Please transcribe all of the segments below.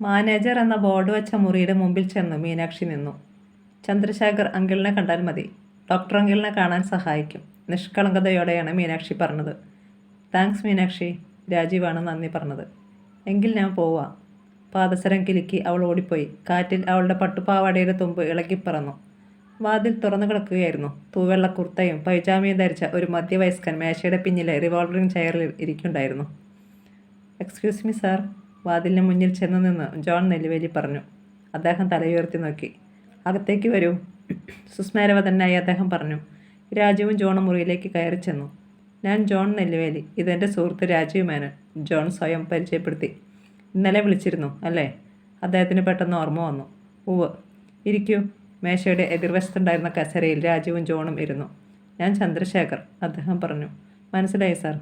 Manager എന്ന board വച്ച മുറിയുടെ മുമ്പിൽ ചെന്ന്. മീനാക്ഷി നിന്നു. ചന്ദ്രശേഖർ അങ്കിളിനെ കണ്ടാൽ മതി. ഡോക്ടർ അങ്കിളിനെ കാണാൻ സഹായിക്കും. നിഷ്കളങ്കതയോടെയാണ് മീനാക്ഷി പറഞ്ഞത്. താങ്ക്സ് മീനാക്ഷി. രാജീവാണ് നന്ദി പറഞ്ഞത്. എങ്കിൽ ഞാൻ പോവാം. പാദസരം കിലുക്കി അവൾ ഓടിപ്പോയി. കാറ്റിൽ അവളുടെ പട്ടുപാവാടയുടെ തുമ്പ് ഇളകിപ്പറന്നു വാതിൽ തുറന്നു കിടക്കുകയായിരുന്നു. തൂവെള്ള കുർത്തയും പൈജാമയും ധരിച്ച ഒരു മധ്യവയസ്കൻ മേശയുടെ പിന്നിലെ റിവോൾവറിംഗ് ചെയറിൽ ഇരിക്കുന്നുണ്ടായിരുന്നു. എക്സ്ക്യൂസ് മീ സാർ വാതിലിന് മുന്നിൽ ചെന്ന് നിന്ന് ജോൺ നെല്ലുവേലി പറഞ്ഞു. അദ്ദേഹം തലയുയർത്തി നോക്കി. അകത്തേക്ക് വരൂ. സുസ്മേരവതനായി അദ്ദേഹം പറഞ്ഞു. രാജുവും ജോണും മുറിയിലേക്ക് കയറി ചെന്നു. ഞാൻ ജോൺ നെല്ലുവേലി. ഇതെന്റെ സുഹൃത്ത് രാജീവ് മേനൻ ജോൺ സ്വയം പരിചയപ്പെടുത്തി. ഇന്നലെ വിളിച്ചിരുന്നു അല്ലേ? അദ്ദേഹത്തിന് പെട്ടെന്ന് ഓർമ്മ വന്നു. ഉവ് ഇരിക്കൂ. മേശയുടെ എതിർവശത്തുണ്ടായിരുന്ന കസരയിൽ രാജുവും ജോണും ഇരുന്നു. ഞാൻ ചന്ദ്രശേഖർ അദ്ദേഹം പറഞ്ഞു. മനസ്സിലായി സാർ.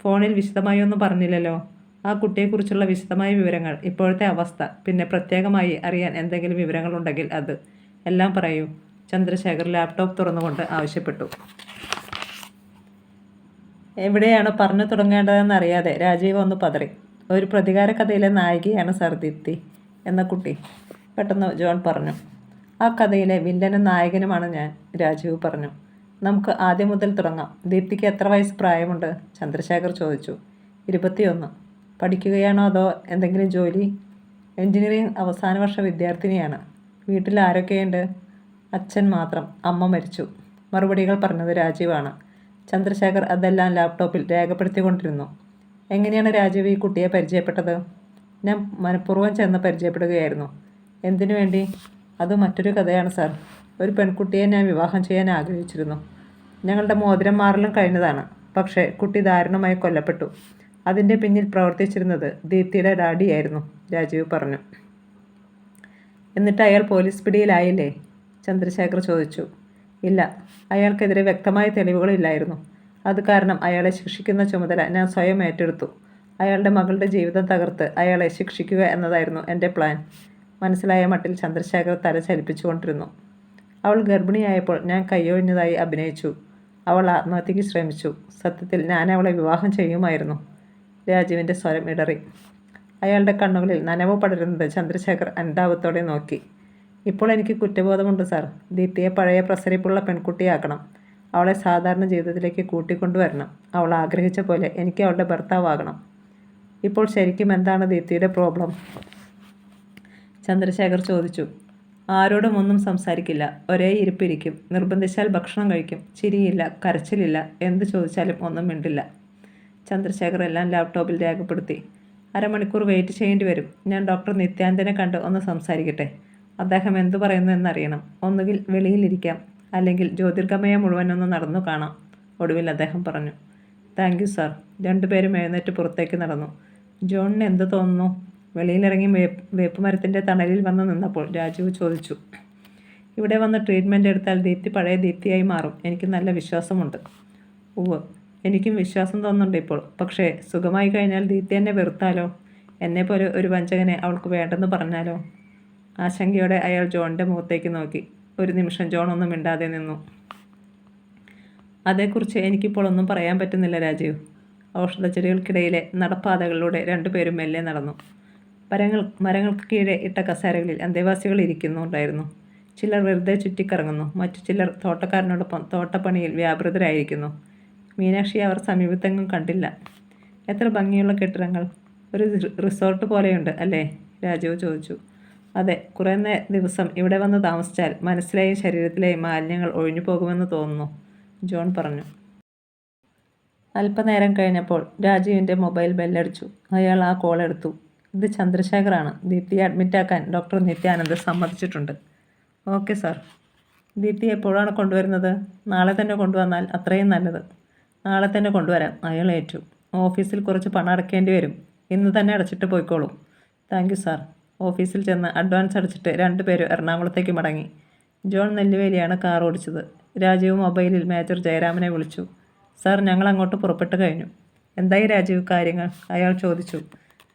ഫോണിൽ വിശദമായി ഒന്നും പറഞ്ഞില്ലല്ലോ. ആ കുട്ടിയെക്കുറിച്ചുള്ള വിശദമായ വിവരങ്ങൾ ഇപ്പോഴത്തെ അവസ്ഥ പിന്നെ പ്രത്യേകമായി അറിയാൻ എന്തെങ്കിലും വിവരങ്ങളുണ്ടെങ്കിൽ അത്. എല്ലാം പറയൂ. ചന്ദ്രശേഖർ ലാപ്ടോപ്പ് തുറന്നുകൊണ്ട് ആവശ്യപ്പെട്ടു. എവിടെയാണ് പറഞ്ഞു തുടങ്ങേണ്ടതെന്ന് അറിയാതെ രാജീവ് ഒന്ന് പതറി. ഒരു പ്രതികാര കഥയിലെ നായികയാണ് സർദിത്തി എന്ന കുട്ടി പെട്ടെന്ന് ജോൺ പറഞ്ഞു. ആ കഥയിലെ വില്ലനും നായകനുമാണ് ഞാൻ രാജീവ് പറഞ്ഞു. നമുക്ക് ആദ്യം മുതൽ തുടങ്ങാം. ദീപ്തിക്ക് എത്ര വയസ്സ് പ്രായമുണ്ട്? ചന്ദ്രശേഖർ ചോദിച്ചു. ഇരുപത്തിയൊന്ന്. പഠിക്കുകയാണോ അതോ എന്തെങ്കിലും ജോലി? എഞ്ചിനീയറിംഗ് അവസാന വർഷ വിദ്യാർത്ഥിനിയാണ്. വീട്ടിൽ ആരൊക്കെയുണ്ട്? അച്ഛൻ മാത്രം. അമ്മ മരിച്ചു. മറുപടികൾ പറഞ്ഞത് രാജീവാണ്. ചന്ദ്രശേഖർ അതെല്ലാം ലാപ്ടോപ്പിൽ രേഖപ്പെടുത്തിക്കൊണ്ടിരുന്നു. എങ്ങനെയാണ് രാജീവ് ഈ കുട്ടിയെ പരിചയപ്പെട്ടത്? ഞാൻ മനഃപൂർവം ചെന്ന് പരിചയപ്പെടുകയായിരുന്നു. എന്തിനു വേണ്ടി? അത് മറ്റൊരു കഥയാണ് സാർ. ഒരു പെൺകുട്ടിയെ ഞാൻ വിവാഹം ചെയ്യാൻ ആഗ്രഹിച്ചിരുന്നു. ഞങ്ങളുടെ മോതിരം മാറലും കഴിഞ്ഞതാണ്. പക്ഷേ കുട്ടി ദാരുണമായി കൊല്ലപ്പെട്ടു. അതിന്റെ പിന്നിൽ പ്രവർത്തിച്ചിരുന്നത് ദീപ്തിയുടെ ഡാഡിയായിരുന്നു രാജീവ് പറഞ്ഞു. എന്നിട്ട് അയാൾ പോലീസ് പിടിയിലായില്ലേ? ചന്ദ്രശേഖർ ചോദിച്ചു. ഇല്ല അയാൾക്കെതിരെ വ്യക്തമായ തെളിവുകളില്ലായിരുന്നു. അത് കാരണം അയാളെ ശിക്ഷിക്കുന്ന ചുമതല ഞാൻ സ്വയം ഏറ്റെടുത്തു. അയാളുടെ മകളുടെ ജീവിതം തകർത്ത് അയാളെ ശിക്ഷിക്കുക എന്നതായിരുന്നു എന്റെ പ്ലാൻ. മനസ്സിലായ മട്ടിൽ ചന്ദ്രശേഖർ തല ചലിപ്പിച്ചുകൊണ്ടിരുന്നു. അവൾ ഗർഭിണിയായപ്പോൾ ഞാൻ കയ്യൊഴിഞ്ഞതായി അഭിനയിച്ചു. അവൾ ആത്മഹത്യയ്ക്ക് ശ്രമിച്ചു. സത്യത്തിൽ ഞാൻ അവളെ വിവാഹം ചെയ്യുമായിരുന്നു. രാജുവിന്റെ സ്വരം ഇടറി. അയാളുടെ കണ്ണുകളിൽ നനവ് പടരുന്നത് ചന്ദ്രശേഖർ അനുതാപത്തോടെ നോക്കി. ഇപ്പോൾ എനിക്ക് കുറ്റബോധമുണ്ട് സാർ. ദീപ്തിയെ പഴയ പ്രസരിപ്പുള്ള പെൺകുട്ടിയാക്കണം. അവളെ സാധാരണ ജീവിതത്തിലേക്ക് കൂട്ടിക്കൊണ്ടുവരണം. അവൾ ആഗ്രഹിച്ച പോലെ എനിക്ക് അവളുടെ ഭർത്താവാകണം. ഇപ്പോൾ ശരിക്കും എന്താണ് ദീപ്തിയുടെ പ്രോബ്ലം? ചന്ദ്രശേഖർ ചോദിച്ചു. ആരോടും ഒന്നും സംസാരിക്കില്ല. ഒരേ ഇരിപ്പിരിക്കും. നിർബന്ധിച്ചാൽ ഭക്ഷണം കഴിക്കും. ചിരിയില്ല. കരച്ചിലില്ല. എന്ത് ചോദിച്ചാലും ഒന്നും മിണ്ടില്ല. ചന്ദ്രശേഖർ എല്ലാം ലാപ്ടോപ്പിൽ രേഖപ്പെടുത്തി. അരമണിക്കൂർ വെയിറ്റ് ചെയ്യേണ്ടി വരും. ഞാൻ ഡോക്ടർ നിത്യാന്തനെ കണ്ട് ഒന്ന് സംസാരിക്കട്ടെ? അദ്ദേഹം എന്തു പറയുന്നു എന്നറിയണം. ഒന്നുകിൽ വെളിയിലിരിക്കാം അല്ലെങ്കിൽ ജ്യോതിർഗമയ മുഴുവനൊന്ന് നടന്നു കാണാം ഒടുവിൽ അദ്ദേഹം പറഞ്ഞു. താങ്ക് യു സാർ രണ്ടുപേരും എഴുന്നേറ്റ് പുറത്തേക്ക് നടന്നു. ജോണിന് എന്ത് തോന്നുന്നു? വെളിയിലിറങ്ങി വേപ്പ് വേപ്പ് മരത്തിന്റെ തണലിൽ വന്ന് നിന്നപ്പോൾ രാജീവ് ചോദിച്ചു. ഇവിടെ വന്ന് ട്രീറ്റ്മെന്റ് എടുത്താൽ ദീപ്തി പഴയ ദീപ്തിയായി മാറും. എനിക്ക് നല്ല വിശ്വാസമുണ്ട്. ഉവ് എനിക്കും വിശ്വാസം തോന്നുന്നുണ്ട് ഇപ്പോൾ. പക്ഷേ സുഖമായി കഴിഞ്ഞാൽ ദീപ്തി എന്നെ വെറുത്താലോ? എന്നെപ്പോലെ ഒരു വഞ്ചകനെ അവൾക്ക് വേണ്ടെന്ന് പറഞ്ഞാലോ? ആശങ്കയോടെ അയാൾ ജോണിന്റെ മുഖത്തേക്ക് നോക്കി. ഒരു നിമിഷം ജോൺ ഒന്നും മിണ്ടാതെ നിന്നു. അതേക്കുറിച്ച് എനിക്കിപ്പോൾ ഒന്നും പറയാൻ പറ്റുന്നില്ല രാജീവ്. ഔഷധച്ചെടികൾക്കിടയിലെ നടപ്പാതകളിലൂടെ രണ്ടുപേരും മെല്ലെ നടന്നു. മരങ്ങൾ മരങ്ങൾക്ക് കീഴെ ഇട്ട കസേരകളിൽ അന്തേവാസികൾ ഇരിക്കുന്നുണ്ടായിരുന്നു. ചിലർ വെറുതെ ചുറ്റിക്കറങ്ങുന്നു. മറ്റു ചിലർ തോട്ടക്കാരനോടൊപ്പം തോട്ടപ്പണിയിൽ വ്യാപൃതരായിരിക്കുന്നു. മീനാക്ഷി അവർ സമീപത്തെങ്ങും കണ്ടില്ല. എത്ര ഭംഗിയുള്ള കെട്ടിടങ്ങൾ. ഒരു റിസോർട്ട് പോലെയുണ്ട് അല്ലേ? രാജീവ് ചോദിച്ചു. അതെ കുറേ ദിവസം ഇവിടെ വന്ന് താമസിച്ചാൽ മനസ്സിലെയും ശരീരത്തിലെയും മാലിന്യങ്ങൾ ഒഴിഞ്ഞു പോകുമെന്ന് തോന്നുന്നു ജോൺ പറഞ്ഞു. അല്പനേരം കഴിഞ്ഞപ്പോൾ രാജീവിന്റെ മൊബൈൽ ബെല്ലടിച്ചു. അയാൾ ആ കോൾ എടുത്തു. ഇത് ചന്ദ്രശേഖറാണ്. ദീപ്തിയെ അഡ്മിറ്റാക്കാൻ ഡോക്ടർ നിത്യാനന്ദ് സമ്മതിച്ചിട്ടുണ്ട്. Okay sir. ദീപ്തി എപ്പോഴാണ് കൊണ്ടുവരുന്നത്? നാളെ തന്നെ കൊണ്ടുവന്നാൽ അത്രയും നല്ലത്. നാളെ തന്നെ കൊണ്ടുവരാം. അയാൾ ഏറ്റു. ഓഫീസിൽ കുറച്ച് പണം അടയ്ക്കേണ്ടി വരും. ഇന്ന് തന്നെ അടച്ചിട്ട് പോയിക്കോളും. Thank you sir. ഓഫീസിൽ ചെന്ന് അഡ്വാൻസ് അടച്ചിട്ട് രണ്ടുപേരും എറണാകുളത്തേക്ക് മടങ്ങി. ജോൺ നെല്ലുവേലിയാണ് കാർ ഓടിച്ചത്. രാജീവ് മൊബൈലിൽ മേജർ ജയരാമനെ വിളിച്ചു. സാർ ഞങ്ങൾ അങ്ങോട്ട് പുറപ്പെട്ട് കഴിഞ്ഞു. എന്തായി രാജീവ് കാര്യങ്ങൾ? അയാൾ ചോദിച്ചു.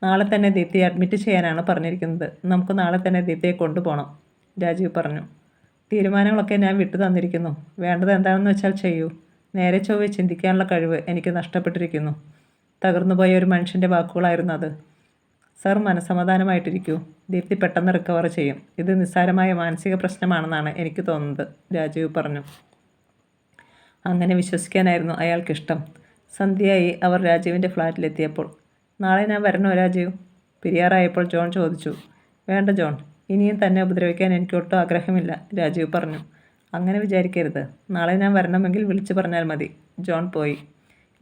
നാളെ തന്നെ ദീപ്തിയെ അഡ്മിറ്റ് ചെയ്യാനാണ് പറഞ്ഞിരിക്കുന്നത്. നമുക്ക് നാളെ തന്നെ ദീപ്തിയെ കൊണ്ടുപോകണം രാജീവ് പറഞ്ഞു. തീരുമാനങ്ങളൊക്കെ ഞാൻ വിട്ടു തന്നിരിക്കുന്നു വേണ്ടത് എന്താണെന്ന് വെച്ചാൽ ചെയ്യൂ. നേരെ ചൊവ്വെ ചിന്തിക്കാനുള്ള കഴിവ് എനിക്ക് നഷ്ടപ്പെട്ടിരിക്കുന്നു. തകർന്നുപോയ ഒരു മനുഷ്യന്റെ വാക്കുകളായിരുന്നു അത്. സർ മനസമാധാനമായിട്ടിരിക്കൂ. ദീപ്തി പെട്ടെന്ന് റിക്കവർ ചെയ്യും. ഇത് നിസ്സാരമായ മാനസിക പ്രശ്നമാണെന്നാണ് എനിക്ക് തോന്നുന്നത് രാജീവ് പറഞ്ഞു. അങ്ങനെ വിശ്വസിക്കാനായിരുന്നു അയാൾക്കിഷ്ടം. സന്ധ്യയായി അവർ രാജീവിന്റെ ഫ്ലാറ്റിലെത്തിയപ്പോൾ നാളെ ഞാൻ വരണോ രാജീവ്? പിരിയാറായപ്പോൾ ജോൺ ചോദിച്ചു. വേണ്ട ജോൺ ഇനിയും തന്നെ ഉപദ്രവിക്കാൻ എനിക്ക് ഒട്ടും ആഗ്രഹമില്ല രാജീവ് പറഞ്ഞു. അങ്ങനെ വിചാരിക്കരുത്. നാളെ ഞാൻ വരണമെങ്കിൽ വിളിച്ചു പറഞ്ഞാൽ മതി. ജോൺ പോയി.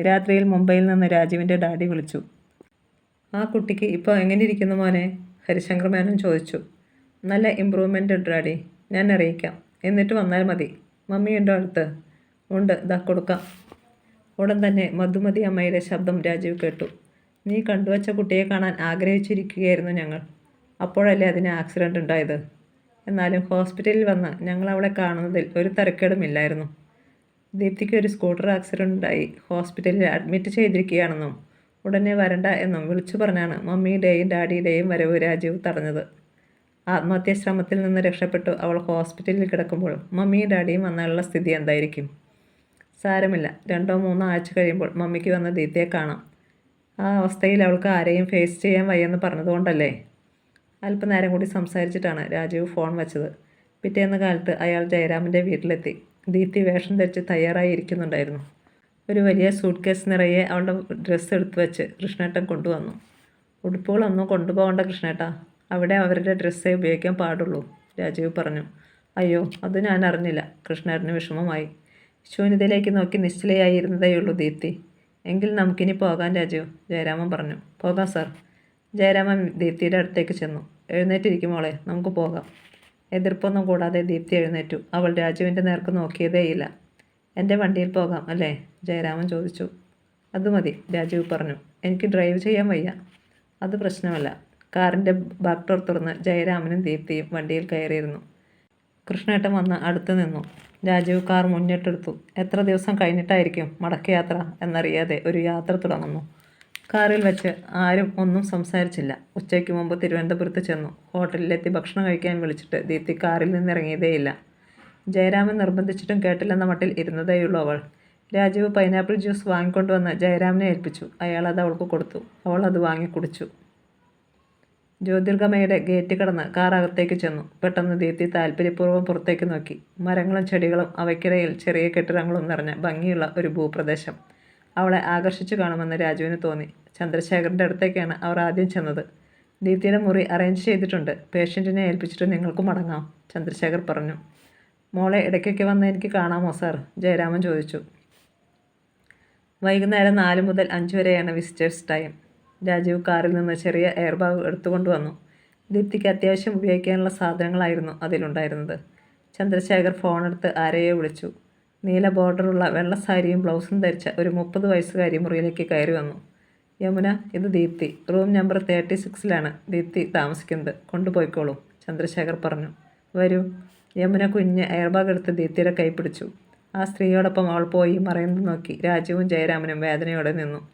രാത്രിയിൽ മുംബൈയിൽ നിന്ന് രാജീവിന്റെ ഡാഡി വിളിച്ചു. ആ കുട്ടിക്ക് ഇപ്പോൾ എങ്ങനെ ഇരിക്കുന്നു മോനെ? ഹരിശങ്കർ മേനോൻ ചോദിച്ചു. നല്ല ഇമ്പ്രൂവ്മെന്റ് ഉണ്ട് ഡാഡി. ഞാൻ അറിയിക്കാം. എന്നിട്ട് വന്നാൽ മതി. മമ്മി ഉണ്ടോ അടുത്ത്. ഉണ്ട്. ഇതാ കൊടുക്കാം. ഉടൻ തന്നെ മധുമതി അമ്മയുടെ ശബ്ദം രാജീവ് കേട്ടു. നീ കണ്ടുവച്ച കുട്ടിയെ കാണാൻ ആഗ്രഹിച്ചിരിക്കുകയായിരുന്നു ഞങ്ങൾ. അപ്പോഴല്ലേ അതിന് ആക്സിഡന്റ് ഉണ്ടായത്? എന്നാലും ഹോസ്പിറ്റലിൽ വന്ന് ഞങ്ങൾ അവളെ കാണുന്നതിൽ ഒരു തരക്കേടുമില്ലായിരുന്നു. ദീപ്തിക്ക് ഒരു സ്കൂട്ടർ ആക്സിഡന്റ് ഉണ്ടായി ഹോസ്പിറ്റലിൽ അഡ്മിറ്റ് ചെയ്തിരിക്കുകയാണെന്നും ഉടനെ വരണ്ട എന്നും വിളിച്ചു പറഞ്ഞാണ് മമ്മിയുടെയും ഡാഡിയുടെയും വരവ് രാജീവ് തടഞ്ഞത്. ആത്മഹത്യാ ശ്രമത്തിൽ നിന്ന് രക്ഷപ്പെട്ടു അവൾ ഹോസ്പിറ്റലിൽ കിടക്കുമ്പോൾ മമ്മിയും ഡാഡിയും വന്നാലുള്ള സ്ഥിതി എന്തായിരിക്കും? സാരമില്ല. രണ്ടോ മൂന്നോ ആഴ്ച കഴിയുമ്പോൾ മമ്മിക്ക് വന്ന ദീപ്തിയെ കാണാം. ആ അവസ്ഥയിൽ അവൾക്ക് ആരെയും ഫേസ് ചെയ്യാൻ വയ്യെന്ന് പറഞ്ഞതുകൊണ്ടല്ലേ? അല്പനേരം കൂടി സംസാരിച്ചിട്ടാണ് രാജീവ് ഫോൺ വെച്ചത്. പിറ്റേന്ന് കാലത്ത് അയാൾ ജയരാമന്റെ വീട്ടിലെത്തി. ദീപ്തി വേഷം ധരിച്ച് തയ്യാറായി ഇരിക്കുന്നുണ്ടായിരുന്നു ഒരു വലിയ സൂട്ട് കേസ് നിറയെ അവളുടെ ഡ്രസ്സ് എടുത്തു വെച്ച് കൃഷ്ണേട്ടൻ കൊണ്ടുവന്നു. ഉടുപ്പുകളൊന്നും കൊണ്ടുപോകണ്ട കൃഷ്ണേട്ടാ. അവിടെ അവരുടെ ഡ്രസ്സേ ഉപയോഗിക്കാൻ പാടുള്ളൂ രാജീവ് പറഞ്ഞു. അയ്യോ അത് ഞാൻ അറിഞ്ഞില്ല കൃഷ്ണേട്ടന് വിഷമമായി. ശൂന്യതയിലേക്ക് നോക്കി നിശ്ചലയായിരുന്നതേയുള്ളൂ ദീപ്തി. എങ്കിൽ നമുക്കിനി പോകാൻ രാജീവ് ജയരാമൻ പറഞ്ഞു. പോകാം സാർ. ജയരാമൻ ദീപ്തിയുടെ അടുത്തേക്ക് ചെന്നു. എഴുന്നേറ്റിരിക്കുമോളെ നമുക്ക് പോകാം. എതിർപ്പൊന്നും കൂടാതെ ദീപ്തി എഴുന്നേറ്റു. അവൾ രാജുവിന്റെ നേർക്ക് നോക്കിയതേയില്ല. എന്റെ വണ്ടിയിൽ പോകാം അല്ലേ? ജയരാമൻ ചോദിച്ചു. അത് മതി രാജീവ് പറഞ്ഞു. എനിക്ക് ഡ്രൈവ് ചെയ്യാൻ വയ്യ. അത് പ്രശ്നമല്ല. കാറിന്റെ ബാക്ക് ഡോർ തുറന്ന് ജയരാമനും ദീപ്തിയും വണ്ടിയിൽ കയറിയിരുന്നു. കൃഷ്ണേട്ടൻ വന്ന് അടുത്ത് നിന്നു. രാജീവ് കാർ മുന്നിട്ടെടുത്തു. എത്ര ദിവസം കഴിഞ്ഞിട്ടായിരിക്കും മടക്കയാത്ര? എന്നറിയാതെ ഒരു യാത്ര തുടങ്ങുന്നു. കാറിൽ വെച്ച് ആരും ഒന്നും സംസാരിച്ചില്ല. ഉച്ചയ്ക്ക് മുമ്പ് തിരുവനന്തപുരത്ത് ചെന്നു. ഹോട്ടലിലെത്തി ഭക്ഷണം കഴിക്കാൻ വിളിച്ചിട്ട് ദീപ്തി കാറിൽ നിന്നിറങ്ങിയതേയില്ല. ജയരാമൻ നിർബന്ധിച്ചിട്ടും കേട്ടില്ലെന്ന മട്ടിൽ ഇരുന്നതേയുള്ളൂ അവൾ. രാജീവ് പൈനാപ്പിൾ ജ്യൂസ് വാങ്ങിക്കൊണ്ടുവന്ന് ജയരാമനെ ഏൽപ്പിച്ചു. അയാൾ അത് അവൾക്ക് കൊടുത്തു. അവൾ അത് വാങ്ങി കുടിച്ചു. ജ്യോതിർഗമയുടെ ഗേറ്റ് കടന്ന് കാർ അകത്തേക്ക് ചെന്നു. പെട്ടെന്ന് ദീപ്തി താല്പര്യപൂർവം പുറത്തേക്ക് നോക്കി. മരങ്ങളും ചെടികളും അവയ്ക്കിടയിൽ ചെറിയ കെട്ടിടങ്ങളും നിറഞ്ഞ ഭംഗിയുള്ള ഒരു ഭൂപ്രദേശം. അവളെ ആകർഷിച്ചു കാണുമെന്ന് രാജുവിന് തോന്നി. ചന്ദ്രശേഖരന്റെ അടുത്തേക്കാണ് അവർ ആദ്യം ചെന്നത്. ദീപ്തിയുടെ മുറി അറേഞ്ച് ചെയ്തിട്ടുണ്ട്. പേഷ്യന്റിനെ ഏൽപ്പിച്ചിട്ട് നിങ്ങൾക്കും മടങ്ങാം ചന്ദ്രശേഖർ പറഞ്ഞു. മോളെ ഇടയ്ക്കൊക്കെ വന്ന് എനിക്ക് കാണാമോ സാർ ജയരാമൻ ചോദിച്ചു. വൈകുന്നേരം നാല് മുതൽ അഞ്ച് വരെയാണ് വിസിറ്റേഴ്സ് ടൈം രാജീവ് കാറിൽ നിന്ന് ചെറിയ എയർ ബാഗ് എടുത്തുകൊണ്ട് വന്നു. ദീപ്തിക്ക് അത്യാവശ്യം ഉപയോഗിക്കാനുള്ള സാധനങ്ങളായിരുന്നു അതിലുണ്ടായിരുന്നത്. ചന്ദ്രശേഖർ ഫോണെടുത്ത് ആരെയോ വിളിച്ചു. നീല ബോർഡറുള്ള വെള്ള സാരിയും ബ്ലൗസും ധരിച്ച ഒരു മുപ്പത് വയസ്സുകാരി മുറിയിലേക്ക് കയറി വന്നു. യമുന ഇത് ദീപ്തി റൂം നമ്പർ തേർട്ടി സിക്സിലാണ്. ദീപ്തി താമസിക്കുന്നത്. കൊണ്ടുപോയിക്കോളൂ ചന്ദ്രശേഖർ പറഞ്ഞു. വരൂ. യമുന കുഞ്ഞ് എയർബാഗ് എടുത്ത് ദീപ്തിയുടെ കൈ പിടിച്ചു. ആ സ്ത്രീയോടൊപ്പം അവൾ പോയി മറയുന്നത് നോക്കി രാജുവും ജയരാമനും വേദനയോടെ നിന്നു.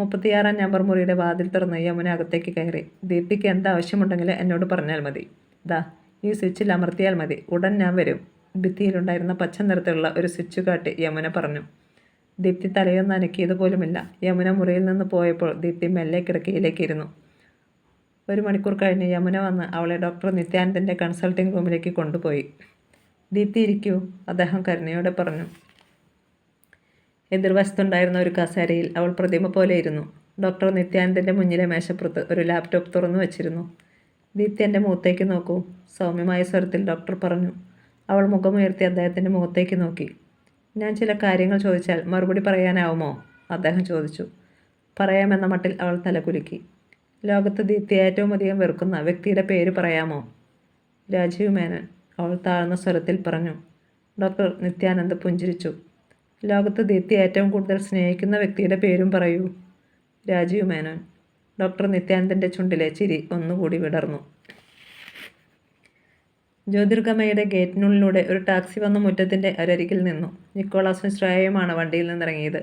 മുപ്പത്തിയാറാം നമ്പർ മുറിയുടെ വാതിൽ തുറന്ന് യമുന അകത്തേക്ക് കയറി. ദീപ്തിക്ക് എന്താവശ്യമുണ്ടെങ്കിൽ എന്നോട് പറഞ്ഞാൽ മതി. ദാ ഈ സ്വിച്ചിൽ അമർത്തിയാൽ മതി. ഉടൻ ഞാൻ വരും. ഭിത്തിയിലുണ്ടായിരുന്ന പച്ച നിറത്തിലുള്ള ഒരു സ്വിച്ച് കാട്ടി യമുന പറഞ്ഞു. ദീപ്തി തലയൊന്ന് അനക്കിയതുപോലുമില്ല യമുന മുറിയിൽ നിന്ന് പോയപ്പോൾ ദീപ്തി മെല്ലെ കിടക്കയിലേക്ക് ഇരുന്നു ഒരു മണിക്കൂർ കഴിഞ്ഞ് യമുന വന്ന് അവളെ ഡോക്ടർ നിത്യാനന്ദന്റെ കൺസൾട്ടിംഗ് റൂമിലേക്ക് കൊണ്ടുപോയി. ദീപ്തി ഇരിക്കൂ അദ്ദേഹം കരുണയോടെ പറഞ്ഞു. എതിർവശത്തുണ്ടായിരുന്ന ഒരു കസേരയിൽ അവൾ പ്രതിമ പോലെ ഇരുന്നു. ഡോക്ടർ നിത്യാനന്ദന്റെ മുന്നിലെ മേശപ്പുറത്ത് ഒരു ലാപ്ടോപ്പ് തുറന്നു വച്ചിരുന്നു. ദീപ്തി എന്റെ മുഖത്തേക്ക് നോക്കൂ. സൗമ്യമായ സ്വരത്തിൽ ഡോക്ടർ പറഞ്ഞു. അവൾ മുഖമുയർത്തി അദ്ദേഹത്തിന്റെ മുഖത്തേക്ക് നോക്കി. ഞാൻ ചില കാര്യങ്ങൾ ചോദിച്ചാൽ മറുപടി പറയാനാവുമോ? അദ്ദേഹം ചോദിച്ചു. പറയാമെന്ന മട്ടിൽ അവൾ തലകുലുക്കി ലോകത്ത് ദീപ്തി ഏറ്റവും അധികം വെറുക്കുന്ന വ്യക്തിയുടെ പേര് പറയാമോ? രാജീവ് മേനൻ അവൾ താഴ്ന്ന സ്വരത്തിൽ പറഞ്ഞു. ഡോക്ടർ നിത്യാനന്ദ് പുഞ്ചിരിച്ചു. ലോകത്ത് ദീപ്തി ഏറ്റവും കൂടുതൽ സ്നേഹിക്കുന്ന വ്യക്തിയുടെ പേരും പറയൂ. രാജീവ് മേനോൻ. ഡോക്ടർ നിത്യാനന്ദന്റെ ചുണ്ടിലെ ചിരി ഒന്നുകൂടി വിടർന്നു. ജ്യോതിർഗമയുടെ ഗേറ്റിനുള്ളിലൂടെ ഒരു ടാക്സി വന്ന മുറ്റത്തിന്റെ അരരികിൽ നിന്നു. നിക്കോളാസും ശ്രേയയുമാണ് വണ്ടിയിൽ നിന്നിറങ്ങിയത്.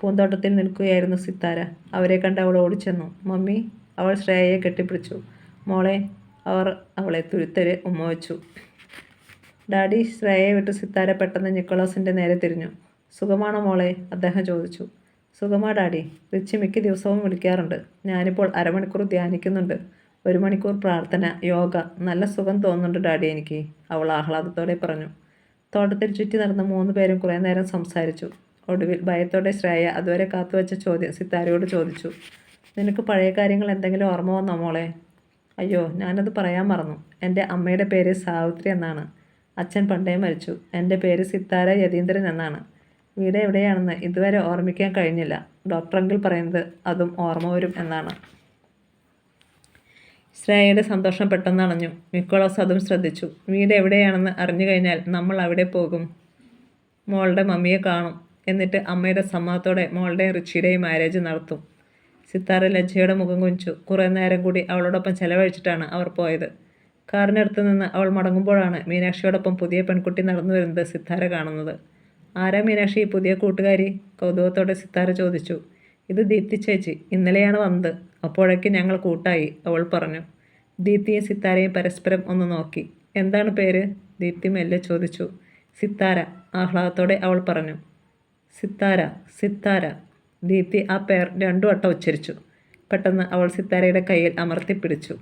പൂന്തോട്ടത്തിൽ നിൽക്കുകയായിരുന്നു സിത്താര. അവരെ കണ്ട് അവൾ ഓടിച്ചെന്നു. മമ്മി അവൾ ശ്രേയയെ കെട്ടിപ്പിടിച്ചു. മോളെ അവർ അവളെ തുരുത്തരെ ഉമ്മ വെച്ചു ഡാഡി ശ്രേയയെ വിട്ട് സിത്താര പെട്ടെന്ന് നിക്കോളാസിന്റെ നേരെ തിരിഞ്ഞു. സുഖമാണോ മോളെ? അദ്ദേഹം ചോദിച്ചു. സുഖമാ ഡാഡി. റിച്ച് മിക്ക ദിവസവും വിളിക്കാറുണ്ട്. ഞാനിപ്പോൾ അരമണിക്കൂർ ധ്യാനിക്കുന്നുണ്ട്. ഒരു മണിക്കൂർ പ്രാർത്ഥന യോഗ. നല്ല സുഖം തോന്നുന്നുണ്ട് ഡാഡി എനിക്ക്. അവൾ ആഹ്ലാദത്തോടെ പറഞ്ഞു. തോട്ടത്തിൽ ചുറ്റി നടന്ന മൂന്ന് പേരും കുറേ നേരം സംസാരിച്ചു. ഒടുവിൽ ഭയത്തോടെ ശ്രേയ അതുവരെ കാത്തുവച്ച ചോദ്യം സിത്താരയോട് ചോദിച്ചു. നിനക്ക് പഴയ കാര്യങ്ങൾ എന്തെങ്കിലും ഓർമ്മ വന്നോ മോളെ? അയ്യോ ഞാനത് പറയാൻ മറന്നു. എന്റെ അമ്മയുടെ പേര് സാവിത്രി എന്നാണ്. അച്ഛൻ പണ്ടേ മരിച്ചു. എന്റെ പേര് സിത്താര യതീന്ദ്രൻ എന്നാണ്. വീട് എവിടെയാണെന്ന് ഇതുവരെ ഓർമ്മിക്കാൻ കഴിഞ്ഞില്ല. ഡോക്ടർ പറയുന്നത് അതും ഓർമ്മ വരും എന്നാണ്. ശ്രേയയുടെ സന്തോഷം പെട്ടെന്ന് അണഞ്ഞു. നിക്കോളാസ് അതും ശ്രദ്ധിച്ചു. വീട് എവിടെയാണെന്ന് അറിഞ്ഞു കഴിഞ്ഞാൽ നമ്മൾ അവിടെ പോകും. മോളുടെ മമ്മിയെ കാണും എന്നിട്ട് അമ്മയുടെ സമ്മതത്തോടെ മോളുടെയും റിച്ചിയുടെയും മാരേജ് നടത്തും. സിത്താര ലജ്ജയുടെ മുഖം കുഞ്ചു കുറേ നേരം കൂടി അവളോടൊപ്പം ചെലവഴിച്ചിട്ടാണ് അവർ പോയത്. കാറിനടുത്ത് നിന്ന് അവൾ മടങ്ങുമ്പോഴാണ് മീനാക്ഷിയോടൊപ്പം പുതിയ പെൺകുട്ടി നടന്നു വരുന്നത് സിത്താര കാണുന്നത്. ആരാ മീനാക്ഷി പുതിയ കൂട്ടുകാരി? കൗതുകത്തോടെ സിത്താര ചോദിച്ചു. ഇത് ദീപ്തി ചേച്ചി ഇന്നലെയാണ് വന്നത്. അപ്പോഴേക്ക് ഞങ്ങൾ കൂട്ടായി. അവൾ പറഞ്ഞു ദീപ്തിയും സിത്താരയും പരസ്പരം ഒന്ന് നോക്കി. എന്താണ് പേര്? ദീപ്തി മെല്ലെ ചോദിച്ചു. സിത്താര ആഹ്ലാദത്തോടെ അവൾ പറഞ്ഞു. സിത്താര സിത്താര ദീപ്തി ആ പേർ രണ്ടു വട്ടം ഉച്ചരിച്ചു. പെട്ടെന്ന് അവൾ സിത്താരയുടെ കയ്യിൽ അമർത്തിപ്പിടിച്ചു.